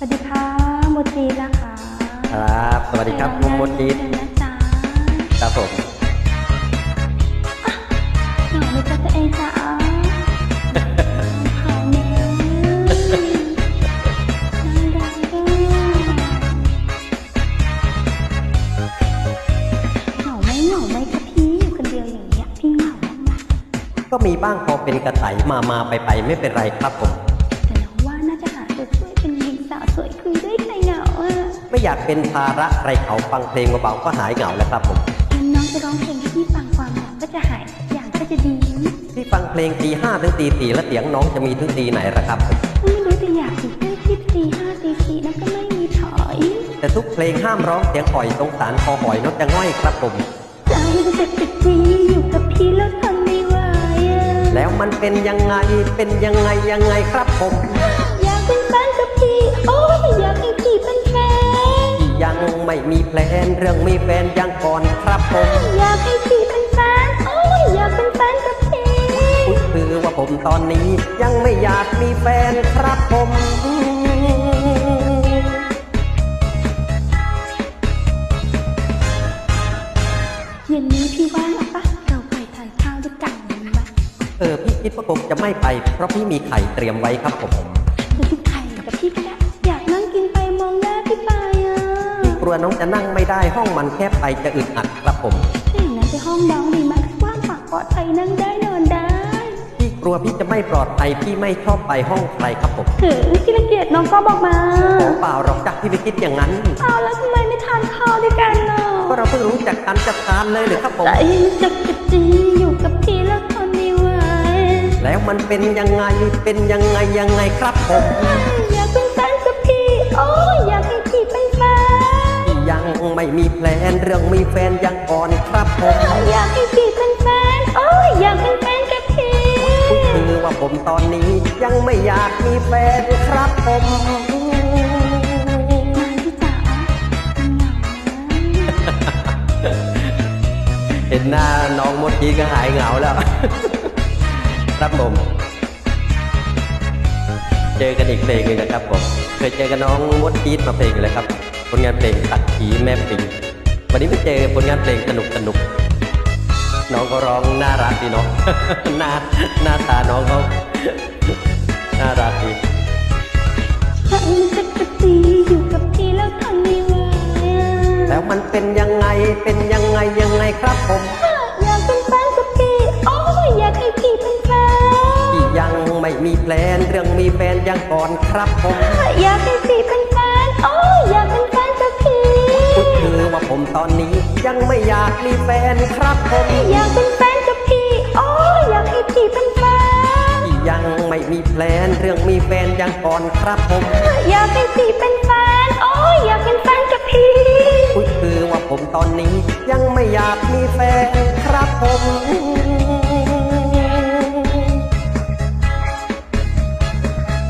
สวัสดีค่ะโมจีนะคะ ครับ สวัสดีครับคุณมดจิตนะจ๊ะครับผมหนูไม่เจอตัวเองจ้ะเขาเนี่ยน่ารักอะเหงาไหมเหงาไหมคะพี่อยู่คนเดียวอย่างเงี้ยพี่เหงาบ้างไหมก็มีบ้างพอเป็นกระไตมามาไปไปไม่เป็นไรครับผม หญิงสาวสวยคุยด้วยใครเหงาอะไม่อยากเป็นภาระใครเขาฟังเพลงเบาๆก็หายเหงาแล้วครับผมงั้นน้องจะร้องเพลงให้พี่ฟังความเหงาก็จะหายทุกอย่างก็จะดีที่ฟังเพลงตีห้าถึงตีสี่แล้วเสียงน้องจะมีถึงตีไหนละครับผมไม่รู้แต่อยากอยู่ใกล้ชิดตีห้าตีสี่นั่นก็ไม่มีถอย แต่ทุกเพลงห้ามร้องเสียงอ่อยสงสารคอหอยนกจะง่อยครับผมใจมันจะติดจีอยู่กับพี่แล้วทนไม่ไหวอะแล้วมันเป็นยังไงเป็นยังไงยังไงครับผมอยากเป็นแฟนกับพี่ โอ้ยอยากให้พี่เป็นแฟนที่ยังไม่มีแพลนเรื่องมีแฟนยังก่อนครับผมอยากให้พี่เป็นแฟน โอ้ยอยากเป็นแฟนกับพี่พูดคือว่าผมตอนนี้ยังไม่อยากมีแฟนครับผมเย็นนี้พี่ว่างเอาปะเราไปทานข้าวด้วยกันไหมเออพี่คิดว่าคงจะไม่ไป เพราะพี่มีไข่เตรียมไว้ครับผม พี่กลัวน้องจะนั่งไม่ได้ห้องมันแคบไปจะอึดอัดครับผมถ้าอย่างนั้นไปห้องน้องดีมากกว้างปากปลอดภัยนั่งได้นอนได้ พี่กลัวพี่จะไม่ปลอดภัยพี่ไม่ชอบไปห้องใครครับผมถึงพี่รังเกียจน้องก็บอกมาโอ้เปล่าหรอกจักพี่ไปคิดอย่างนั้น เอาแล้วทำไมไม่ทานข้าวด้วยกันเนาะก็เราเพิ่งรู้จักกันจะทานเลยหรือครับผมใจจะกระจีอยู่กับพี่แล้วทนไม่ไหวแล้วมันเป็นยังไงเป็นยังไงยังไงครับผมอยากเป็นแฟนกับพี่โอ้ย ไม่มีแพลนเรื่องมีแฟนยังอ่อนครับผมอยากให้พี่เป็นแฟนโอ้ยอยากเป็นแฟนกับพี่คือว่าผมตอนนี้ยังไม่อยากมีแฟนครับผมมาพี่จ๋าเหงานะเห็นหน้าน้องมดจีก็หายเหงาแล้ว ครับผม เจอกันอีกเพลงหนึงนะครับผม เคยเจอกับน้องมดจีดมาเพลงอยู่แล้วครับ ผลงานเพลงตัดผีแม่ปิงวันนี้ไปเจอผลงานเพลงสนุกสนุกๆน้องก็ร้องน่ารักดีเนาะหน้าหน้าตาน้องเขาน่ารักดีใจจะกระจีอยู่กับพี่แล้วทนไม่ไหวแล้วมันเป็นยังไงเป็นยังไงยังไงครับผมอยากเป็นแฟนกับพี่โอ้ยอยากให้พี่เป็นแฟนที่ยังไม่มีแพลนเรื่องมีแฟนยังก่อนครับผมอยากให้พี่เป็นแฟนโอ้ยอยากเป็นแฟนกับพี่พูด คือว่าผมตอนนี้ยังไม่อยากมีแฟนครับผมอยากเป็นแฟนกับพี่ โอ้ยอยากให้พี่เป็นแฟนที่ยังไม่มีแพลนเรื่องมีแฟนยังก่อนครับผม อยากให้พี่เป็นแฟน โอ้ยอยากเป็นแฟนกับพี่พูดคือว่าผมตอนนี้ยังไม่อยากมีแฟนครับผม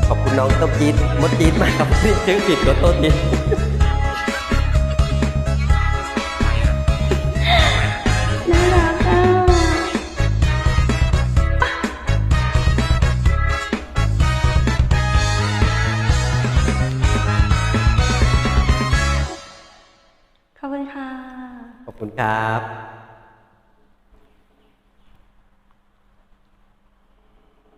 ขอบคุณน้องต้มจีดมดจีดมากครับที่ชื่อผิดขอโทษ ขอบคุณค่ะ ขอบคุณครับ